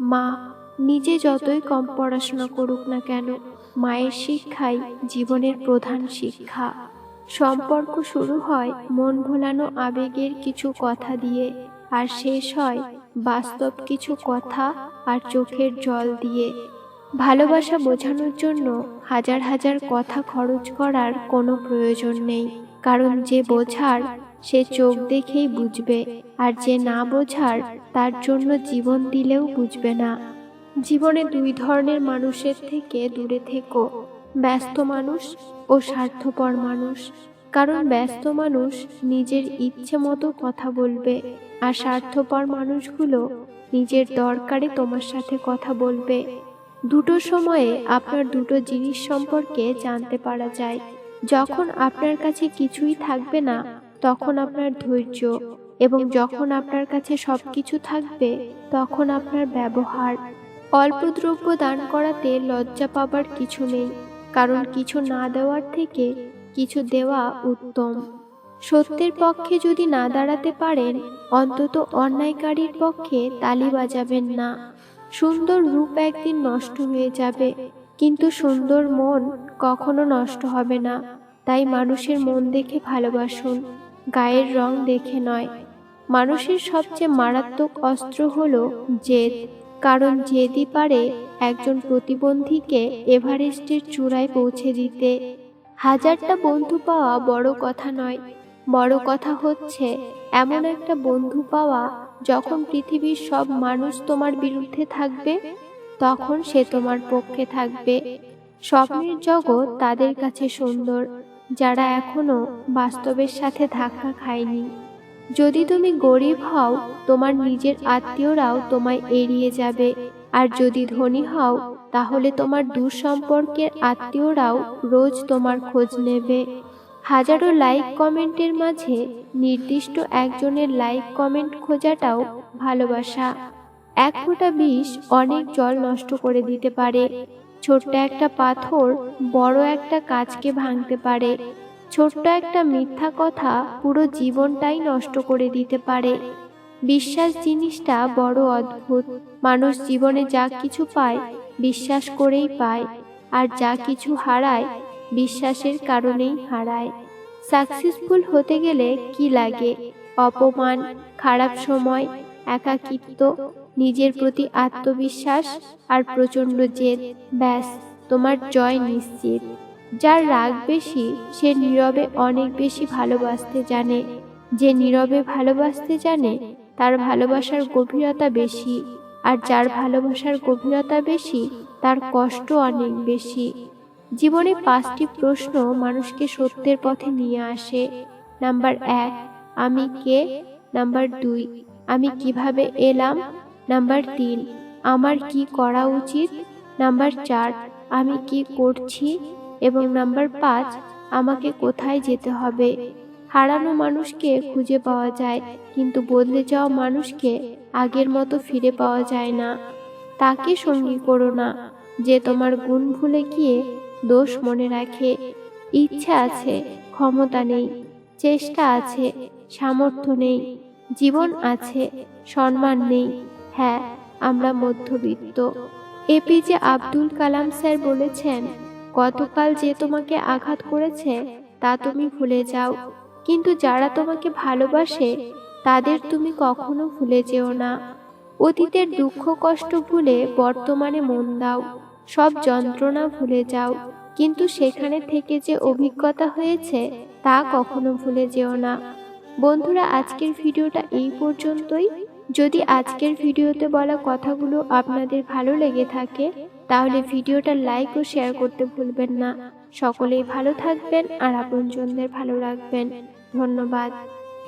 মা, নিজে যতই কম পড়াশোনা করুক না কেন, মায়ের শিক্ষাই জীবনের প্রধান শিক্ষা। সম্পর্ক শুরু হয় মন ভোলানো আবেগের কিছু কথা দিয়ে, আর শেষ হয় বাস্তব কিছু কথা আর চোখের জল দিয়ে। ভালোবাসা বোঝানোর জন্য হাজার হাজার কথা খরচ করার কোনো প্রয়োজন নেই, কারণ যে বোঝার সে চোখ দেখেই বুঝবে, আর যে না বোঝার, তার জন্য জীবন দিলেও বুঝবে না। জীবনে দুই ধরনের মানুষের থেকে দূরে থেকো, ব্যস্ত মানুষ ও স্বার্থপর মানুষ। কারণ ব্যস্ত মানুষ নিজের ইচ্ছে মতো কথা বলবে, আর স্বার্থপর মানুষগুলো নিজের দরকারে তোমার সাথে কথা বলবে। দুটো সময়ে আপনার দুটো জিনিস সম্পর্কে জানতে পারা যায়। যখন আপনার কাছে কিছুই থাকবে না তখন আপনার ধৈর্য এবং যখন আপনার কাছে সব কিছু থাকবে, তখন আপনার ব্যবহার। অল্প দ্রব্য দান করাতে লজ্জা পাবার কিছু নেই, কারণ কিছু না দেওয়ার থেকে কিছু দেওয়া উত্তম। সত্যের পক্ষে যদি না দাঁড়াতে পারেন, অন্তত অন্যায়কারীর পক্ষে তালি বাজাবেন না। সুন্দর রূপ একদিন নষ্ট হয়ে যাবে, কিন্তু সুন্দর মন কখনো নষ্ট হবে না। তাই মানুষের মন দেখে ভালোবাসুন। গায়ের রং দেখে নয়। মানুষের সবচেয়ে মারাত্মক অস্ত্র হলো জেদ, কারণ জেদই পারে একজন প্রতিবন্ধীকে এভারেস্টের চূড়ায় পৌঁছে দিতে। হাজারটা বন্ধু পাওয়া বড় কথা নয়। বড় কথা হচ্ছে, এমন একটা বন্ধু পাওয়া যখন পৃথিবীর সব মানুষ তোমার বিরুদ্ধে থাকবে, তখন সে তোমার পক্ষে থাকবে। স্বপ্নের জগৎ তাদের কাছে সুন্দর। যারা এখনও বাস্তবের সাথে ধাক্কা খায়নি। যদি তুমি গরিব হও, তোমার নিজের আত্মীয়রাও তোমায় এড়িয়ে যাবে। আর যদি ধনী হও, তাহলে তোমার দূর সম্পর্কের আত্মীয়রাও রোজ তোমার খোঁজ নেবে। হাজারো লাইক কমেন্টের মাঝে নির্দিষ্ট একজনের লাইক কমেন্ট খোঁজাটাও ভালোবাসা। এক ফোঁটা বিষ অনেক জল নষ্ট করে দিতে পারে। ছোট্ট একটা পাথর বড় একটা কাজকে ভাঙতে পারে। ছোট্ট একটা মিথ্যা কথা পুরো জীবনটাই নষ্ট করে দিতে পারে। বিশ্বাস জিনিসটা বড় অদ্ভুত। মানুষ জীবনে যা কিছু পায় বিশ্বাস করেই পায়, আর যা কিছু হারায় বিশ্বাসের কারণেই হারায়। সাকসেসফুল হতে গেলে কি লাগে? অপমান, খারাপ সময়, একাকিত্ব নিজের প্রতি আত্মবিশ্বাস আর প্রচণ্ড জেদ। ব্যাস, তোমার জয় নিশ্চিত। যার রাগ বেশি, সে নীরবে অনেক বেশি ভালোবাসতে জানে। যে নীরবে ভালোবাসতে জানে, তার ভালোবাসার গভীরতা বেশি। আর যার ভালোবাসার গভীরতা বেশি, তার কষ্ট অনেক বেশি। জীবনে পাঁচটি প্রশ্ন মানুষকে সত্যের পথে নিয়ে আসে। নাম্বার এক, আমি কে? নাম্বার দুই, আমি কীভাবে এলাম? নাম্বার তিন, আমার কি করা উচিত? নাম্বার চার, আমি কি করছি? এবং নাম্বার পাঁচ, আমাকে কোথায় যেতে হবে? হারানো মানুষকে খুঁজে পাওয়া যায়, কিন্তু বদলে যাওয়া মানুষকে আগের মতো ফিরে পাওয়া যায় না। তাকে সঙ্গী করো না, যে তোমার গুণ ভুলে গিয়ে দোষ মনে রাখে। ইচ্ছা আছে, ক্ষমতা নেই, চেষ্টা আছে, সামর্থ্য নেই, জীবন আছে, সম্মান নেই। হ্যাঁ আমরা মধ্যবিত্ত। এপিজে আব্দুল কালাম স্যার বলেছেন, গতকাল যে তোমাকে আঘাত করেছে, তা তুমি ভুলে যাও। কিন্তু যারা তোমাকে ভালোবাসে, তাদের তুমি কখনো ভুলে যেও না। অতীতের দুঃখ কষ্ট ভুলে বর্তমানে মন দাও। সব যন্ত্রণা ভুলে যাও। কিন্তু সেখানে থেকে যে অভিজ্ঞতা হয়েছে, তা কখনো ভুলে যেও না। বন্ধুরা, আজকের ভিডিওটা এই পর্যন্তই। যদি আজকের ভিডিওতে বলা কথাগুলো আপনাদের ভালো লেগে থাকে, তাহলে ভিডিওটা লাইক ও শেয়ার করতে ভুলবেন না। সকলেই ভালো থাকবেন আর আপনজনদের ভালো রাখবেন। ধন্যবাদ।